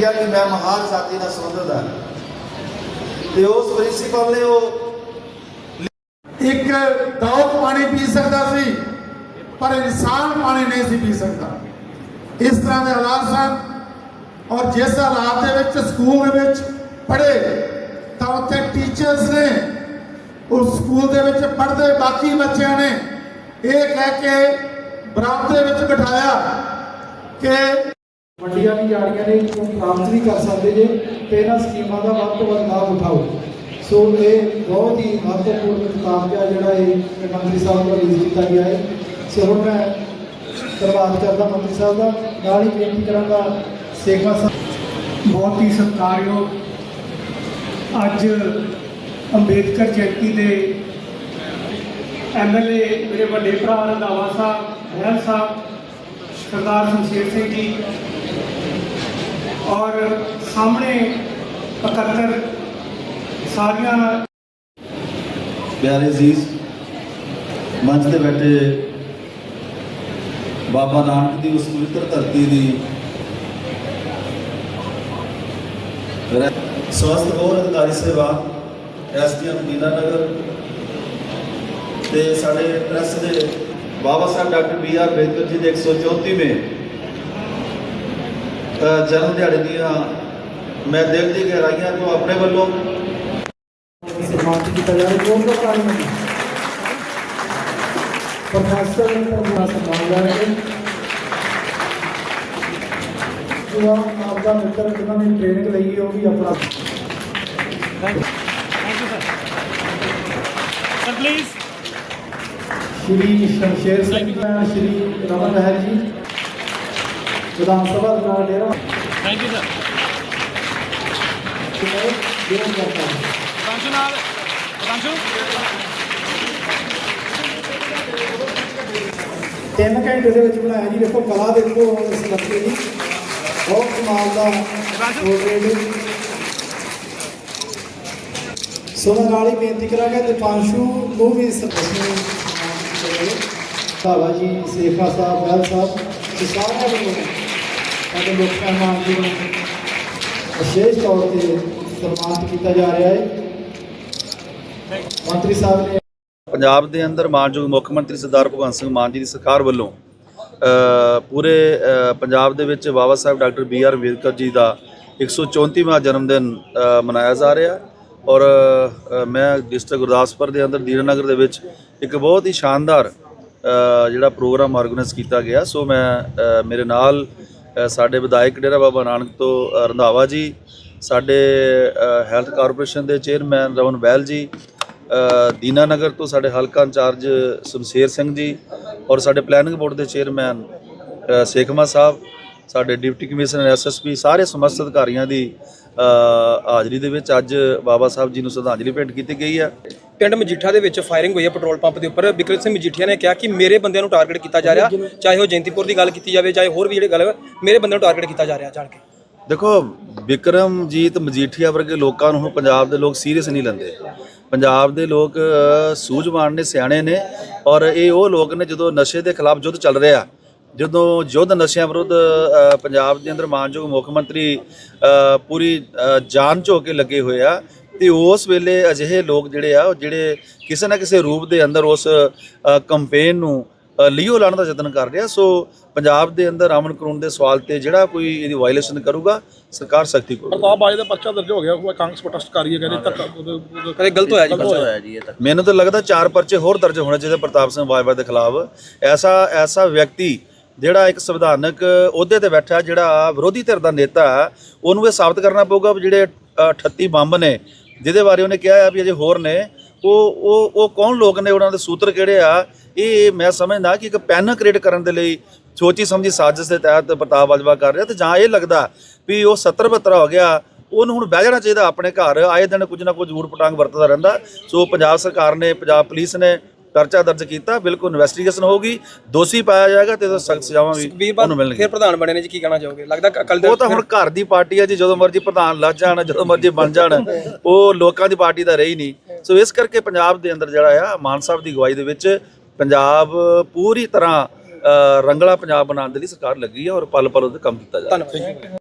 ਲਿਖਿਆ ਕਿ ਮੈਂ ਮਹਾਨ ਜਾਤੀ ਨਾਲ ਸੰਬੰਧਿਤ ਹਾਂ। ਤੇ ਉਸ ਪ੍ਰਿੰਸੀਪਲ ਨੇ ਉਹ ਇੱਕ ਦੌਤ ਪਾਣੀ ਪੀ ਸਕਦਾ ਸੀ, ਪਰ ਇਨਸਾਨ ਪਾਣੀ ਨਹੀਂ ਸੀ ਪੀ ਸਕਦਾ। ਇਸ ਤਰ੍ਹਾਂ ਦੇ ਹਾਲਾਤ ਸਨ ਔਰ ਜਿਸ ਹਾਲਾਤ ਦੇ ਵਿੱਚ ਸਕੂਲ ਦੇ ਵਿੱਚ ਪੜ੍ਹੇ, ਤਾਂ ਉੱਥੇ ਟੀਚਰਸ ਨੇ ਉਸ ਸਕੂਲ ਦੇ ਵਿੱਚ ਪੜ੍ਹਦੇ ਬਾਕੀ ਬੱਚਿਆਂ ਨੇ ਇਹ ਕਹਿ ਕੇ ਬਰਾਬਰ ਦੇ ਵਿੱਚ ਬਿਠਾਇਆ ਕਿ ਮੰਡੀਆਂ ਵੀ ਰਹੀਆਂ ਨੇ ਉਹ ਪ੍ਰਾਪਤ ਵੀ ਕਰ ਸਕਦੇ ਜੇ ਤੇ ਇਹਨਾਂ ਸਕੀਮਾਂ ਦਾ ਵੱਧ ਤੋਂ ਵੱਧ ਲਾਭ ਉਠਾਓ। ਸੋ ਇਹ ਬਹੁਤ ਹੀ ਮਹੱਤਵਪੂਰਨ ਕਿਤਾਬ ਜਿਹੜਾ ਇਹ ਮੰਤਰੀ ਸਾਹਿਬ ਨੂੰ ਰਿਲੀਜ਼ ਕੀਤਾ ਗਿਆ ਹੈ। ਸੋ ਹੁਣ ਮੈਂ ਧੰਨਵਾਦ ਕਰਦਾ ਮੰਤਰੀ ਸਾਹਿਬ ਦਾ। ਨਾਲ ਹੀ ਬੇਨਤੀ ਕਰਾਂਗਾ ਸੇਖਾ ਸਾਹਿਬ ਬਹੁਤ ਹੀ ਸਤਿਕਾਰਯੋਗ ਅੱਜ ਅੰਬੇਦਕਰ ਜਯੰਤੀ ਦੇ ਐਮਐਲਏ ਮੇਰੇ ਵੱਡੇ ਭਰਾ ਰੰਧਾਵਾ ਸਾਹਿਬ ਬਹਿਲ ਸਾਹਿਬ, ਸਰਦਾਰ ਸ਼ਮਸ਼ੇਰ ਸਿੰਘ ਜੀ ਔਰ ਸਾਹਮਣੇ 71 ਸਾਰੀਆਂ ਪਿਆਰੇ ਅਜ਼ੀਜ਼ ਮੰਚ ਤੇ ਬੈਠੇ ਬਾਬਾ ਨਾਨਕ ਦੀ ਉਸ ਪਵਿੱਤਰ ਧਰਤੀ ਦੀ ਸਵਸਥ ਹੋਰ ਅਧਿਕਾਰੀ ਸੇਵਾਨ ਐਸਡੀਐਮ ਦੀਨਾਨਗਰ ਤੇ ਸਾਡੇ ਪ੍ਰੈਸ ਦੇ Baba Sahib doctor B R Ambedkar ji ਦੇ 134ਵੇਂ ਅ, ਜਨਮ ਦਿਹਾੜੇ ਦੀਆਂ ਮੈਂ ਦਿਲ ਦੀ ਗਹਿਰਾਈਆਂ ਤੋਂ ਆਪਣੇ ਵੱਲੋਂ ਸਨਮਾਨਿਤ ਕੀਤਾ ਜਾ ਰਿਹਾ ਜੋਰ ਦਾ ਤਾਲੀ ਨਾਲ ਪ੍ਰੋਫੈਸਰ ਦਾ ਸਨਮਾਨ ਜਾ ਰਿਹਾ ਹੈ ਜੋ ਆਪ ਦਾ ਮਿੱਤਰ ਜਿਨ੍ਹਾਂ ਨੇ ਟ੍ਰੇਨਿੰਗ ਲਈ ਹੈ ਉਹ ਵੀ ਆਪਣਾ ਸਰ ਪਲੀਜ਼ ਸ਼੍ਰੀ ਸ਼ਮਸ਼ੇਰ ਸਿੰਘ ਮੈਂ ਸ਼੍ਰੀ ਰਮਨ ਲਹਿਰ ਜੀ ਵਿਧਾਨ ਸਭਾ ਦਾ ਨਾਲ ਡੇਰਾ ਥੈਂਕ ਯੂ ਸਰ ਬੇਨਤੀ ਕਰਦਾ ਹਾਂ ਕਾਂਸ਼ੂ ਨਾਲ ਕਾਂਸ਼ੂ ਤਿੰਨ ਘੰਟੇ ਦੇ ਵਿੱਚ ਬਣਾਇਆ ਜੀ ਦੇਖੋ ਕਲਾ ਦੇਖੋ ਇਸ ਬੱਚੇ ਦੀ। ਬਹੁਤ ਕਮਾਲ ਦਾ ਪ੍ਰੋਗਰਾਮ ਸੋ ਮੈਂ ਨਾਲ ਹੀ ਬੇਨਤੀ ਕਰਾਂਗਾ ਤੇ ਪਾਂਸ਼ੂ ਨੂੰ ਵੀ ਸਰਪੰਚ ਬਾਬਾ ਜੀ ਸੇਖਾ ਸਾਹਿਬ ਬੈਲ ਸਾਹਿਬ ਤੇ ਸਾਰਿਆਂ ਨੂੰ ਸਾਡੇ ਲੋਕ ਮਹਿਮਾਨ ਜੀ ਵਿਸ਼ੇਸ਼ ਤੌਰ ਤੇ ਸਨਮਾਨਿਤ ਕੀਤਾ ਜਾ ਰਿਹਾ ਹੈ। ਮੰਤਰੀ ਸਾਹਿਬ ਨੇ ਪੰਜਾਬ ਦੇ ਅੰਦਰ ਮਾਨਯੋਗ ਮੁੱਖ ਮੰਤਰੀ ਸਰਦਾਰ ਭਗਵੰਤ ਸਿੰਘ ਮਾਨ ਜੀ ਦੀ ਸਰਕਾਰ ਵੱਲੋਂ ਪੂਰੇ ਪੰਜਾਬ ਦੇ ਵਿੱਚ Baba Sahib doctor B R Ambedkar ji ਦਾ 134ਵਾਂ ਜਨਮ ਦਿਨ ਮਨਾਇਆ ਜਾ ਰਿਹਾ ਔਰ ਮੈਂ ਡਿਸਟ੍ਰਿਕਟ ਗੁਰਦਾਸਪੁਰ ਦੇ ਅੰਦਰ ਦੀਨਾਨਗਰ ਦੇ ਵਿੱਚ ਇੱਕ ਬਹੁਤ ਹੀ ਸ਼ਾਨਦਾਰ ਜਿਹੜਾ ਪ੍ਰੋਗਰਾਮ ਆਰਗੇਨਾਈਜ਼ ਕੀਤਾ ਗਿਆ। ਸੋ ਮੈਂ ਮੇਰੇ ਨਾਲ ਸਾਡੇ ਵਿਧਾਇਕ ਡੇਰਾ ਬਾਬਾ ਨਾਨਕ ਤੋਂ ਰੰਧਾਵਾ ਜੀ ਸਾਡੇ ਹੈਲਥ ਕਾਰਪੋਰੇਸ਼ਨ ਦੇ ਚੇਅਰਮੈਨ ਰਵਨ ਬੈਲ ਜੀ ਅ, ਦੀਨਾਨਗਰ ਤੋਂ ਸਾਡੇ ਹਲਕਾ ਇੰਚਾਰਜ ਸ਼ਮਸ਼ੇਰ ਸਿੰਘ ਜੀ ਔਰ ਸਾਡੇ ਪਲੈਨਿੰਗ ਬੋਰਡ ਦੇ ਚੇਅਰਮੈਨ ਸੇਖਮਾ ਸਾਹਿਬ ਸਾਡੇ ਡਿਪਟੀ ਕਮਿਸ਼ਨਰ ਐਸਐਸਪੀ ਸਾਰੇ ਸਮਸਤ ਅਧਿਕਾਰੀਆਂ ਦੀ ਹਾਜ਼ਰੀ ਦੇ ਵਿੱਚ ਅੱਜ ਬਾਬਾ ਸਾਹਿਬ ਜੀ ਨੂੰ ਸ਼ਰਧਾਂਜਲੀ ਭੇਂਟ ਕੀਤੀ ਗਈ ਹੈ। ਪਿੰਡ ਮਜੀਠਾ ਦੇ ਵਿੱਚ ਫਾਇਰਿੰਗ ਹੋਈ ਹੈ ਪੈਟਰੋਲ ਪੰਪ ਦੇ ਉੱਪਰ। ਬਿਕਰਮ ਸਿੰਘ ਮਜੀਠੀਆ ਨੇ ਕਿਹਾ ਕਿ ਮੇਰੇ ਬੰਦਿਆਂ ਨੂੰ ਟਾਰਗੇਟ ਕੀਤਾ ਜਾ ਰਿਹਾ ਚਾਹੇ ਉਹ ਜੈਂਤੀਪੁਰ ਦੀ ਗੱਲ ਕੀਤੀ ਜਾਵੇ ਚਾਹੇ ਹੋਰ ਵੀ ਜਿਹੜੇ ਗੱਲ ਹੈ, ਮੇਰੇ ਬੰਦਿਆਂ ਨੂੰ ਟਾਰਗੇਟ ਕੀਤਾ ਜਾ ਰਿਹਾ ਜਾਣ ਕੇ। ਦੇਖੋ ਵਿਕਰਮਜੀਤ ਮਜੀਠੀਆ ਵਰਗੇ ਲੋਕਾਂ ਨੂੰ ਪੰਜਾਬ ਦੇ ਲੋਕ ਸੀਰੀਅਸ ਨਹੀਂ ਲੈਂਦੇ। ਪੰਜਾਬ ਦੇ ਲੋਕ ਸੂਝਵਾਨ ਨੇ ਸਿਆਣੇ ਨੇ ਔਰ ਇਹ ਉਹ ਲੋਕ ਨੇ ਜਦੋਂ ਨਸ਼ੇ ਦੇ ਖਿਲਾਫ ਯੁੱਧ ਚੱਲ ਰਿਹਾ ਜਦੋਂ ਯੁੱਧ ਨਸ਼ਿਆਂ ਵਿਰੁੱਧ ਪੰਜਾਬ ਦੇ ਅੰਦਰ ਮਾਨਯੋਗ ਮੁੱਖ ਮੰਤਰੀ ਪੂਰੀ ਜਾਨ ਝੋ ਕੇ ਲੱਗੇ ਹੋਏ ਆ ਤੇ ਉਸ ਵੇਲੇ ਅਜਿਹੇ ਲੋਕ ਜਿਹੜੇ ਆ ਉਹ ਜਿਹੜੇ ਕਿਸੇ ਨਾ ਕਿਸੇ ਰੂਪ ਦੇ ਅੰਦਰ ਉਸ ਕੰਪੇਨ ਨੂੰ ਲੀਓ ਲਾਉਣ ਦਾ ਯਤਨ ਕਰ ਰਿਹਾ। ਸੋ ਪੰਜਾਬ ਦੇ ਅੰਦਰ ਅਮਨ ਕਾਨੂੰਨ ਦੇ ਸਵਾਲ ਤੇ ਜਿਹੜਾ ਕੋਈ ਇਹਦੀ ਵਾਇਲੇਸ਼ਨ ਕਰੂਗਾ ਸਰਕਾਰ ਸਖਤੀ ਕਰੂਗੀ। ਪ੍ਰਤਾਪ ਬਾਜੀ ਦਾ ਪਰਚਾ ਦਰਜ ਹੋ ਗਿਆ ਉਹ ਕਾਂਗਰਸ ਪ੍ਰੋਟੈਸਟ ਕਰ ਰਹੀ ਹੈ ਕਹਿੰਦੇ ਉਹਦੇ- ਕਦੇ ਗਲਤ ਹੋਇਆ ਜੀ ਗਲਤ ਹੋਇਆ। ਮੈਨੂੰ ਤਾਂ ਲੱਗਦਾ ਚਾਰ ਪਰਚੇ ਹੋਰ ਦਰਜ ਹੋਣੇ ਚਾਹੀਦੇ ਪ੍ਰਤਾਪ ਸਿੰਘ ਬਾਜਵਾ ਦੇ ਖਿਲਾਫ। ਐਸਾ ਐਸਾ ਵਿਅਕਤੀ ਜਿਹੜਾ ਇੱਕ ਸੰਵਿਧਾਨਕ ਅਹੁਦੇ ਤੇ ਬੈਠਾ ਜਿਹੜਾ ਵਿਰੋਧੀ ਧਿਰ ਦਾ ਨੇਤਾ ਉਹਨੂੰ ਇਹ ਸਾਬਤ ਕਰਨਾ ਪਊਗਾ ਵੀ ਜਿਹੜੇ ਅ, 38 ਬੰਬ ਨੇ ਜਿਹਦੇ ਬਾਰੇ ਉਹਨੇ ਕਿਹਾ ਆ ਵੀ ਅਜੇ ਹੋਰ ਨੇ, ਉਹ ਉਹ ਉਹ ਕੌਣ ਲੋਕ ਨੇ, ਉਹਨਾਂ ਦੇ ਸੂਤਰ ਕਿਹੜੇ ਆ? ਇਹ ਮੈਂ ਸਮਝਦਾ ਕਿ ਇੱਕ ਪੈਨ ਕ੍ਰੀਏਟ ਕਰਨ ਦੇ ਲਈ ਸੋਚੀ ਸਮਝੀ ਸਾਜ਼ਿਸ਼ ਦੇ ਤਹਿਤ ਪ੍ਰਤਾਪ ਬਾਜਵਾ ਕਰ ਰਿਹਾ ਤੇ ਜਾਂ ਇਹ ਲੱਗਦਾ ਵੀ ਉਹ 70 72 ਹੋ ਗਿਆ, ਉਹਨੂੰ ਹੁਣ ਬਹਿ ਜਾਣਾ ਚਾਹੀਦਾ ਆਪਣੇ ਘਰ, ਆਏ ਦਿਨ ਕੁਝ ਨਾ ਕੁਝ ਝੂਠ ਪਟਾਂਗ ਵਰਤਦਾ ਰਹਿੰਦਾ। ਸੋ ਪੰਜਾਬ ਸਰਕਾਰ ਨੇ, ਪੰਜਾਬ ਪੁਲਿਸ ਨੇ ਪਰਚਾ ਦਰਜ ਕੀਤਾ ਬਿਲਕੁਲ ਇਨਵੈਸਟੀਗੇਸ਼ਨ ਹੋਊਗੀ ਦੋਸ਼ੀ ਪਾਇਆ ਜਾਏਗਾ ਤੇ ਸਖਤ ਸਜ਼ਾਵਾਂ ਵੀ ਉਹਨੂੰ ਮਿਲਣਗੀਆਂ। ਫਿਰ ਪ੍ਰਧਾਨ ਬਣੇ ਨੇ ਜੀ ਕੀ ਕਹਿਣਾ ਚਾਹੋਗੇ? ਲੱਗਦਾ ਕੱਲ ਦੇ ਉਹ ਤਾਂ ਹੁਣ ਘਰ ਦੀ ਪਾਰਟੀ ਆ ਜੀ ਜਦੋਂ ਮਰਜ਼ੀ ਪ੍ਰਧਾਨ ਲੱਗ ਜਾਣ ਜਦੋਂ ਮਰਜ਼ੀ ਬਣ ਜਾਣ ਉਹ ਲੋਕਾਂ ਦੀ ਪਾਰਟੀ ਤਾਂ ਰਹੀ ਨਹੀਂ। ਸੋ ਇਸ ਕਰਕੇ ਪੰਜਾਬ ਦੇ ਅੰਦਰ ਜਿਹੜਾ ਆ ਮਾਨ ਸਾਹਿਬ ਦੀ ਅਗਵਾਈ ਦੇ ਵਿੱਚ ਪੰਜਾਬ ਪੂਰੀ ਤਰ੍ਹਾਂ ਰੰਗਲਾ ਪੰਜਾਬ ਬਣਾਉਣ ਦੇ ਲਈ ਸਰਕਾਰ ਲੱਗੀ ਹੈ ਔਰ ਪਲ ਪਲ ਉਹਦੇ ਕੰਮ ਕੀਤਾ ਜਾ ਰਿਹਾ। ਧੰਨਵਾਦ।